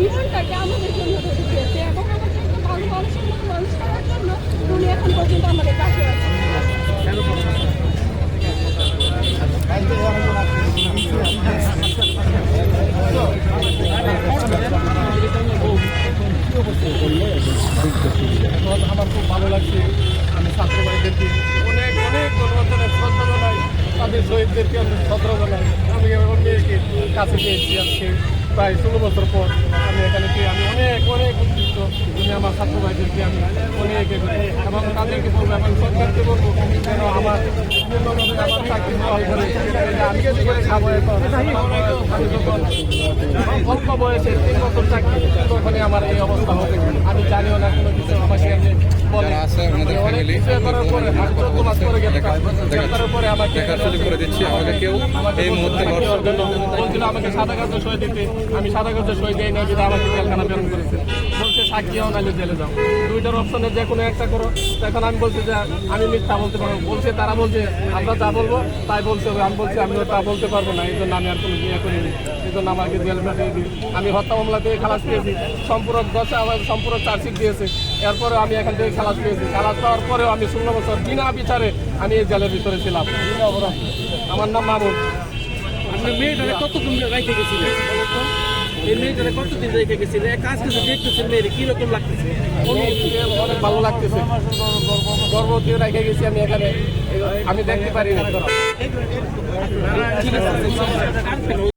জীবনটাকে আমাদের জন্য ধরে দিয়েছে এবং আমাদের একটা ভালো মানুষের মতো মানুষ করার জন্য উনি এখন পর্যন্ত আমাদের কাছে আছেন। আমার খুব ভালো লাগছে আমি ছাত্র ভাইদেরকে অনেক অনেক ধন্যবাদ ছত্রবেলায় জানাই। তাদের শহীদদেরকে আমি ছত্রবেলায় আমি আমার মেয়েকে কাছে পেয়েছি আজকে। প্রায় ষোলো বছর পর আমি এখানে পেয়ে আমি অনেক অনেক উদ্দীপ্ত আমি আমার ছাত্র ভাইদেরকে আমি অনেক। এবং তাদেরকে বলব এবং সরকারকে বলব যেন আমার পূর্ণভাবে আমার চাকরি বহাল করে আমি কি করে খাব এখন আমি যখন অল্প বয়সে তিন বছর চাকরি তখনই আমার এই অবস্থা হবে। আমি জানিও না কোনো কিছু আমাকে এমনি বলে। যারা আছে আপনাদের যে অনেক কিছু করার পরে আমি চোদ্দ মাস করে গ্রেপ্তার গ্রেপ্তারের আমাকে করে দিচ্ছি। আমাকে কেউ এই মুহূর্তে বলছিল আমাকে সাদা কাগজে সই দিতে। আমি সাদা কাগজে সই দেই না যদি আমাকে জেলখানা প্রেরণ করেছে। বলছে সাক্ষী হও নাহলে জেলে যাও। দুইটার অপশনে যে কোনো একটা করো। তখন আমি বলছি যে, আমি মিথ্যা বলতে পারব। বলছে, তারা বলছে, আমরা যা বলব, তাই বলছে। আমি বলছি আমি তা বলতে পারব না। এই জন্য আমি আর কোনো বিয়ে করিনি। এই জন্য আমাকে জেল পাঠিয়ে দিই আমি হত্যা মামলা থেকে খালাস পেয়েছি। সম্পূরক দশে আমার সম্পূরক চার্জশিট দিয়েছে। এরপরে আমি এখান থেকে খালাস পেয়েছি। খালাস পাওয়ার পরেও আমি ষোলো বছর বিনা বিচারে আমি এই জেলের ভিতরে ছিলাম। আমার নাম মামুন। আপনি মেয়েটারে কতদিন রেখে গেছিলেন এই মেয়েটারে কতদিন রেখে গেছিলেন এক কাজ কিছু দেখতেছেন মেয়ের কীরকম লাগতেছে? অনেক ভালো লাগতেছে। গর্ভবতী রেখে গেছি আমি এখানে। আমি দেখতে পারি না। ঠিক আছে